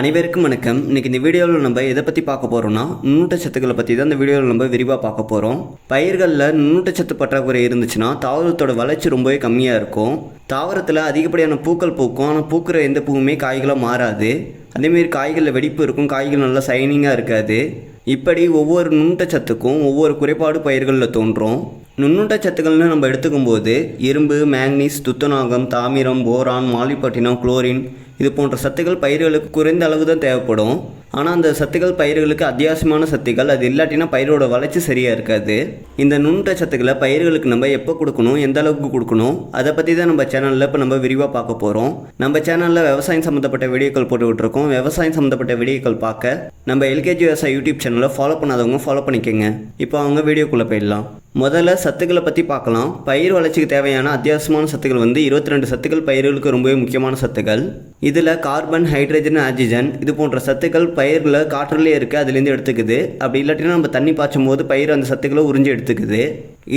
அனைவருக்கும் வணக்கம். இன்னைக்கு இந்த வீடியோவில் நம்ம எதை பற்றி பார்க்க போகிறோம்னா நுண்ணூட்டச்சத்துக்களை பற்றி தான் இந்த வீடியோவில் நம்ம விரிவாக பார்க்க போகிறோம் பயிர்களில் நுண்ணூட்டச்சத்து பற்றாக்குறை இருந்துச்சுன்னா தாவரத்தோட வளர்ச்சி ரொம்பவே கம்மியாக இருக்கும். தாவரத்தில் அதிகப்படியான பூக்கள் பூக்கும். ஆனால் பூக்கிற எந்த பூவுமே காய்களாக மாறாது. அதேமாரி காய்களில் வெடிப்பு இருக்கும். காய்கள் நல்லா சைனிங்காக இருக்காது. இப்படி ஒவ்வொரு நுண்ணூட்டச்சத்துக்கும் ஒவ்வொரு குறைபாடு பயிர்களில் தோன்றும். நுண்ணூட்டச்சத்துக்கள்னு நம்ம எடுத்துக்கும் போது இரும்பு மேங்னீஸ் துத்தநாகம் தாமிரம் போரான் மாலிப்பட்டினம் குளோரின் இது போன்ற சத்துக்கள் பயிர்களுக்கு குறைந்த அளவு தான் தேவைப்படும். ஆனால் அந்த சத்துக்கள் பயிர்களுக்கு அத்தியாவசியமான சத்துக்கள் அது இல்லாட்டினா பயிரோட வளர்ச்சி சரியாக இருக்காது. இந்த நுண்ணுட்ட சத்துக்களை பயிர்களுக்கு நம்ம எப்போ கொடுக்கணும் எந்த அளவுக்கு கொடுக்கணும் அதை பற்றி தான் நம்ம சேனலில் இப்போ நம்ம விரிவாக பார்க்க போகிறோம் நம்ம சேனலில் விவசாயம் சம்மந்தப்பட்ட வீடியோக்கள் போட்டுக்கிட்டு இருக்கோம் விவசாயம் சம்மந்தப்பட்ட வீடியோக்கள் பார்க்க நம்ம எல்கேஜி விவசாய யூடியூப் சேனலை ஃபாலோ பண்ணாதவங்க ஃபாலோ பண்ணிக்கோங்க. இப்போ அவங்க வீடியோக்குள்ளே போயிடலாம். முதல்ல சத்துக்களை பற்றி பார்க்கலாம். பயிர் வளர்ச்சிக்கு தேவையான அத்தியாவசியமான சத்துக்கள் வந்து இருபத்தி ரெண்டு சத்துக்கள். பயிர்களுக்கு ரொம்பவே முக்கியமான சத்துக்கள். இதில் கார்பன் ஹைட்ரஜன் ஆக்சிஜன் இது போன்ற சத்துக்கள் பயிரில் காற்றுலேயே இருக்குது அதுலேருந்து எடுத்துக்குது. அப்படி இல்லாட்டினா நம்ம தண்ணி பாய்ச்சும் போது பயிர் அந்த சத்துக்களை உறிஞ்சி எடுத்துக்குது.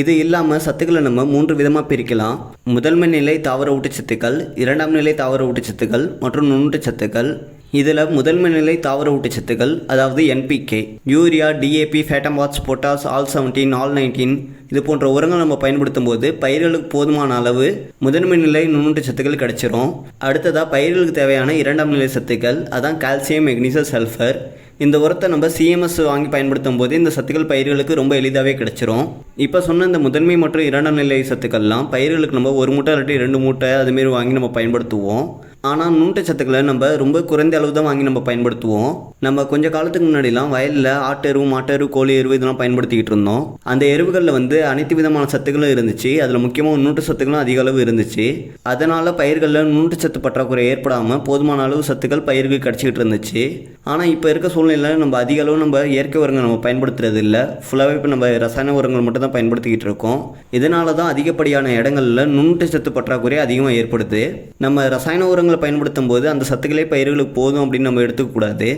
இது இல்லாமல் சத்துக்களை நம்ம மூன்று விதமாக பிரிக்கலாம். முதன்மை நிலை தாவர ஊட்டச்சத்துக்கள் இரண்டாம் நிலை தாவர ஊட்டச்சத்துக்கள் மற்றும் நுண்ணூட்டச்சத்துக்கள். இதில் முதன்மை நிலை தாவர ஊட்டச்சத்துக்கள் அதாவது NPK urea DAP ஃபேட்டம்பாட்ஸ் potash all seventeen all nineteen இது போன்ற உரங்கள் நம்ம பயன்படுத்தும் போது பயிர்களுக்கு போதுமான அளவு முதன்மை நிலை நுண்ணூட்டச்சத்துக்கள் கிடைச்சிரும். அடுத்ததாக பயிர்களுக்கு தேவையான இரண்டாம் நிலை சத்துக்கள் அதான் கால்சியம் மெக்னீசியம் சல்ஃபர் இந்த உரத்தை நம்ம சிஎம்எஸ் வாங்கி பயன்படுத்தும் போது இந்த சத்துக்கள் பயிர்களுக்கு ரொம்ப எளிதாகவே கிடைச்சிரும். இப்போ சொன்ன இந்த முதன்மை மற்றும் இரண்டாம் நிலை சத்துக்கள்லாம் பயிர்களுக்கு நம்ம ஒரு மூட்டை இல்லாட்டி ரெண்டு மூட்டை அதுமாரி வாங்கி நம்ம பயன்படுத்துவோம். ஆனால் நூட்டச்சத்துக்களை நம்ம ரொம்ப குறைந்த அளவு தான் வாங்கி நம்ம பயன்படுத்துவோம். நம்ம கொஞ்ச காலத்துக்கு முன்னாடிலாம் வயலில் ஆட்டெருவு மாட்டெரு கோழி எருவு இதெல்லாம் பயன்படுத்திக்கிட்டு இருந்தோம். அந்த எருவுகளில் வந்து அனைத்து விதமான சத்துக்களும் இருந்துச்சு. அதில் முக்கியமாக நூட்டச்சத்துக்களும் சத்துக்களும் அதிக அளவு இருந்துச்சு. அதனால் பயிர்களில் நூட்டச்சத்து பற்றாக்குறை ஏற்படாமல் போதுமான அளவு சத்துக்கள் பயிர்கள் கிடச்சிக்கிட்டு இருந்துச்சு. ஆனால் இப்போ இருக்க சூழ்நிலையில் நம்ம அதிக அளவு நம்ம இயற்கை உரங்கள் நம்ம பயன்படுத்துறது இல்லை. ஃபுல்லாகவே இப்போ நம்ம ரசாயன உரங்கள் மட்டும் தான் பயன்படுத்திக்கிட்டு இருக்கோம். இதனால தான் அதிகப்படியான இடங்களில் நுண்ணூட்டச்சத்து பற்றாக்குறை அதிகமாக ஏற்படுது. நம்ம ரசாயன உரங்கள் பயன்படுத்தும் போது அந்த சத்துக்களே பயிர்களுக்கு போதும் அப்படின்னு நம்ம எடுத்துக்கக்கூடாது.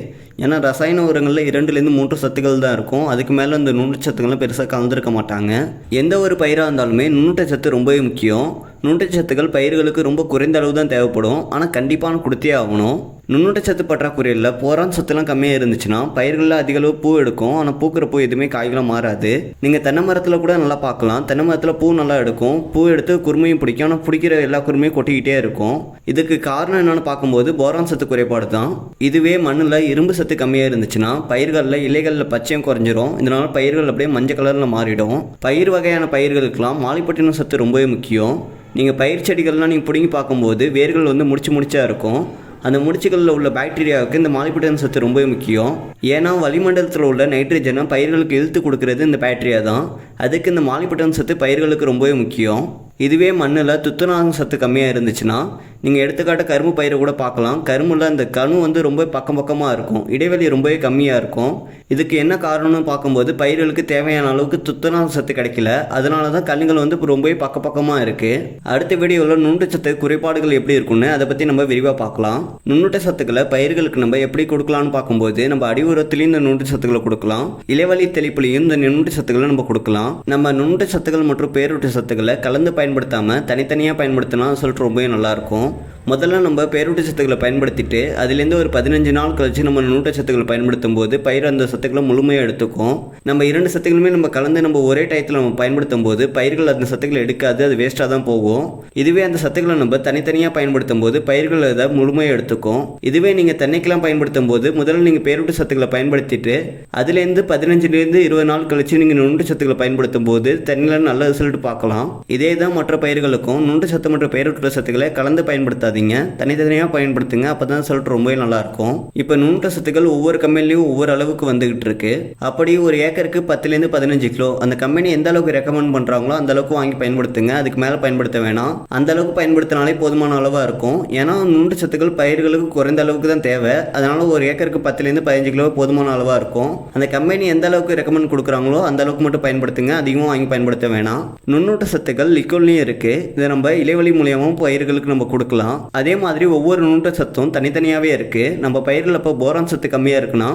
ஏன்னா ரசாயன உரங்களில் இரண்டுலேருந்து மூன்று சத்துக்கள் தான் இருக்கும். அதுக்கு மேலே அந்த நுண்ணுச்சத்துக்கள்லாம் பெருசாக கலந்துருக்க மாட்டாங்க. எந்த ஒரு பயிராக இருந்தாலுமே நுண்ணுட்டச்சத்து ரொம்பவே முக்கியம். நுண்ணுட்டச்சத்துக்கள் பயிர்களுக்கு ரொம்ப குறைந்த அளவு தான் தேவைப்படும். ஆனால் கண்டிப்பான கொடுத்தே ஆகணும். நுண்ணூட்டச்சத்து பற்றாக்குறையில் போரான் சத்துலாம் கம்மியாக இருந்துச்சுன்னா பயிர்களில் அதிகளவு பூ எடுக்கும். ஆனால் பூக்கிற பூ எதுவுமே காய்களாக மாறாது. நீங்கள் தென்னை மரத்தில் கூட நல்லா பார்க்கலாம். தென்னை மரத்தில் பூ நல்லா எடுக்கும். பூ எடுத்து குருமையும் பிடிக்கும். ஆனால் பிடிக்கிற எல்லா குருமையும் கொட்டிக்கிட்டே இருக்கும். இதுக்கு காரணம் என்னென்னு பார்க்கும்போது போரான் சத்து குறைபாடு தான். இதுவே மண்ணில் இரும்பு சத்து கம்மியாக இருந்துச்சுன்னா பயிர்களில் இலைகளில் பச்சையும் குறைஞ்சிரும். இதனால் பயிர்கள் அப்படியே மஞ்சள் கலரில் மாறிடும். பயிர் வகையான பயிர்களுக்கெல்லாம் மாலிப்பட்டினம் சத்து ரொம்பவே முக்கியம். நீங்கள் பயிர் செடிகள்லாம் நீங்கள் பிடுங்கி பார்க்கும்போது வேர்கள் வந்து முடிச்சு முடிச்சா இருக்கும். அந்த முடிச்சுகளில் உள்ள பாக்டீரியாவுக்கு இந்த மாலிப்பட்டினம் சத்து ரொம்பவே முக்கியம். ஏன்னா வளிமண்டலத்தில் உள்ள நைட்ரஜனை பயிர்களுக்கு இழுத்து கொடுக்கறது இந்த பாக்டீரியா தான். அதுக்கு இந்த மாலிப்பட்டினம் சத்து பயிர்களுக்கு ரொம்பவே முக்கியம். இதுவே மண்ணில் துத்தநாகம் சத்து கம்மியாக இருந்துச்சுன்னா நீங்கள் எடுத்துக்காட்ட கரும்பு பயிரை கூட பார்க்கலாம். கரும்பில் அந்த கணு வந்து ரொம்ப பக்கம் பக்கமாக இருக்கும். இடைவெளி ரொம்பவே கம்மியாக இருக்கும். இதுக்கு என்ன காரணம்னு பார்க்கும்போது பயிர்களுக்கு தேவையான அளவுக்கு துத்தநாகம் சத்து கிடைக்கல. அதனால தான் கண்ணுகள் வந்து இப்போ ரொம்பவே பக்க பக்கமாக இருக்குது அடுத்த வீடியோவில் நுண்ணுட்டச்சத்து குறைபாடுகள் எப்படி இருக்குன்னு அதை பற்றி நம்ம விரிவாக பார்க்கலாம். நுண்ணுட்ட சத்துக்களை பயிர்களுக்கு நம்ம எப்படி கொடுக்கலாம்னு பார்க்கும்போது நம்ம அடி உரத்துலேயும் இந்த நுண்ணுட்ட சத்துக்களை கொடுக்கலாம். இலைவழி தெளிப்புலையும் இந்த நுண்ணுட்ட சத்துக்களை நம்ம கொடுக்கலாம். நம்ம நுண்ணுட்ட சத்துக்கள் மற்றும் பேரூட்ட சத்துக்களை கலந்து பயன்படுத்தாமல் தனித்தனியாக பயன்படுத்தினா சொல்லிட்டு ரொம்பவே நல்லாயிருக்கும் முதல்ல நம்ம பேரூட்டச்சத்துக்களை பயன்படுத்திட்டு அதுலேருந்து ஒரு பதினஞ்சு நாள் கழிச்சு நம்ம நூட்டச்சத்துக்களை பயன்படுத்தும் போது பயிர் அந்த சத்துக்களை முழுமையாக எடுத்துக்கும். நம்ம இரண்டு சத்துக்களுமே நம்ம கலந்து நம்ம ஒரே டயத்தில் நம்ம பயன்படுத்தும் போது பயிர்கள் அந்த சத்துக்களை எடுக்காது அது வேஸ்ட்டாக தான் போகும். இதுவே அந்த சத்துக்களை நம்ம தனித்தனியாக பயன்படுத்தும் போது பயிர்கள் அதை முழுமையாக எடுத்துக்கும். இதுவே நீங்கள் தண்ணிக்கெல்லாம் பயன்படுத்தும் போது முதல்ல நீங்கள் பேரூட்ட சத்துக்களை பயன்படுத்திட்டு அதுலேருந்து பதினஞ்சுலேருந்து இருபது நாள் கழிச்சு நீங்கள் நுண்டு சத்துக்களை பயன்படுத்தும் போது தண்ணியில் நல்ல ரிசல்ட் பார்க்கலாம். இதே தான் மற்ற பயிர்களுக்கும் நுண்டு சத்து மற்றும் பேரூட்ட சத்துக்களை கலந்து பயன்படுத்தாதீங்க. தனித்தனியாக பயன்படுத்துங்க. அப்போ தான் ரிசல்ட் ரொம்பவே நல்லாயிருக்கும். இப்போ நுண்ட சத்துக்கள் ஒவ்வொரு கம்பெனிலையும் ஒவ்வொரு அளவுக்கு வந்துகிட்டு இருக்கு. அப்படி ஒரு ஏக்கருக்கு பத்துலேருந்து பதினஞ்சு கிலோ. அந்த கம்பெனி எந்த அளவுக்கு ரெக்கமெண்ட் பண்ணுறாங்களோ அந்த அளவுக்கு வாங்கி பயன்படுத்துங்க. அதுக்கு மேலே பயன்படுத்த வேணாம். அந்த அளவுக்கு பயன்படுத்தினாலே போதுமான அளவாக இருக்கும். ஏன்னா நுண்டு சத்துக்கள் பயிர்களுக்கு குறைந்த அளவுக்கு தான் தேவை. அதனால ஒரு ஏக்கருக்கு பத்துலேருந்து பதினஞ்சு கிலோ போதுமான அளவாக இருக்கும். அந்த கம்பெனி எந்த அளவுக்கு ரெக்கமெண்ட் கொடுக்குறாங்களோ அந்த அளவுக்கு மட்டும் பயன்படுத்துங்க. அதிகமாக வாங்கி பயன்படுத்த வேணாம். நுண்ணூட்ட சத்துக்கள் லிக்விட்லையும் இருக்குது இதை நம்ம இலைவழி மூலியமாகவும் பயிர்களுக்கு நம்ம கொடுக்கலாம் அதே மாதிரி ஒவ்வொரு நுண்ணூட்ட சத்தும் தனித்தனியாகவே இருக்குது நம்ம பயிரில் இப்போ போரான் சத்து கம்மியாக இருக்குன்னா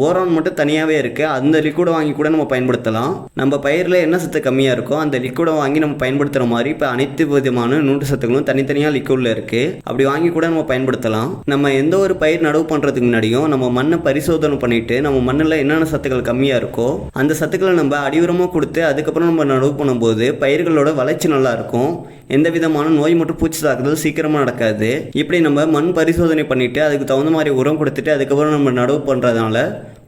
போரான் மட்டும் தனியாகவே இருக்குது அந்த லிக்விடை வாங்கி கூட நம்ம பயன்படுத்தலாம். நம்ம பயிரில் என்ன சத்து கம்மியாக இருக்கோ அந்த லிக்விடை வாங்கி நம்ம பயன்படுத்துகிற மாதிரி இப்போ அனைத்து விதமான நூற்று சத்துக்களும் தனித்தனியாக லிக்விடில் இருக்குது அப்படி வாங்கி கூட நம்ம பயன்படுத்தலாம். நம்ம எந்த ஒரு பயிர் நடவு பண்ணுறதுக்கு முன்னாடியும் நம்ம மண்ணை பரிசோதனை பண்ணிவிட்டு நம்ம மண்ணில் என்னென்ன சத்துக்கள் கம்மியாக இருக்கோ அந்த சத்துக்களை நம்ம அடியுரமாக கொடுத்து அதுக்கப்புறம் நம்ம நடவு பண்ணும்போது பயிர்களோட வளர்ச்சி நல்லாயிருக்கும் எந்த விதமான நோய் மற்றும் பூச்சி தாக்குதல் சீக்கிரமாக நடக்காது. இப்படி நம்ம மண் பரிசோதனை பண்ணிவிட்டு அதுக்கு தகுந்த மாதிரி உரம் கொடுத்துட்டு அதுக்கப்புறம் நம்ம நடவு பண்ணுறதுனால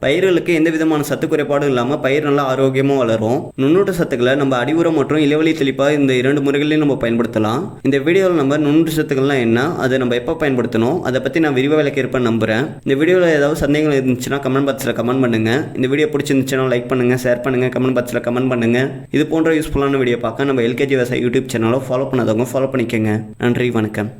பயிர்களுக்கு எந்த விதமான சத்து குறைபாடும் இல்லாமல் பயிர் நல்லா ஆரோக்கியமாக வளரும். நுண்ணூட்ட சத்துக்களை நம்ம அடி உரம் மற்றும் இளவெளி தெளிப்பாக இந்த இரண்டு முறைகளையும் நம்ம பயன்படுத்தலாம். இந்த வீடியோவில் நம்ம நுண்ணூட்ட சத்துக்கள்லாம் என்ன அதை நம்ம எப்போ பயன்படுத்தணும் அதை பற்றி நான் விரிவாக விளக்க நம்புகிறேன் இந்த வீடியோவில் ஏதாவது சந்தேகங்கள் இருந்துச்சுன்னா கமெண்ட் பாக்ஸில் கமெண்ட் பண்ணுங்கள் இந்த வீடியோ பிடிச்சிருந்துச்சுன்னா லைக் பண்ணுங்கள் ஷேர் பண்ணுங்கள் கமெண்ட் பாக்ஸில் கமெண்ட் பண்ணுங்கள் இது போன்ற யூஸ்ஃபுல்லான வீடியோ பார்க்க நம்ம எல்கேஜி விவசாய யூடியூப் சேனலை ஃபாலோ பண்ணாதவங்க ஃபாலோ பண்ணிக்கோங்க. நன்றி வணக்கம்.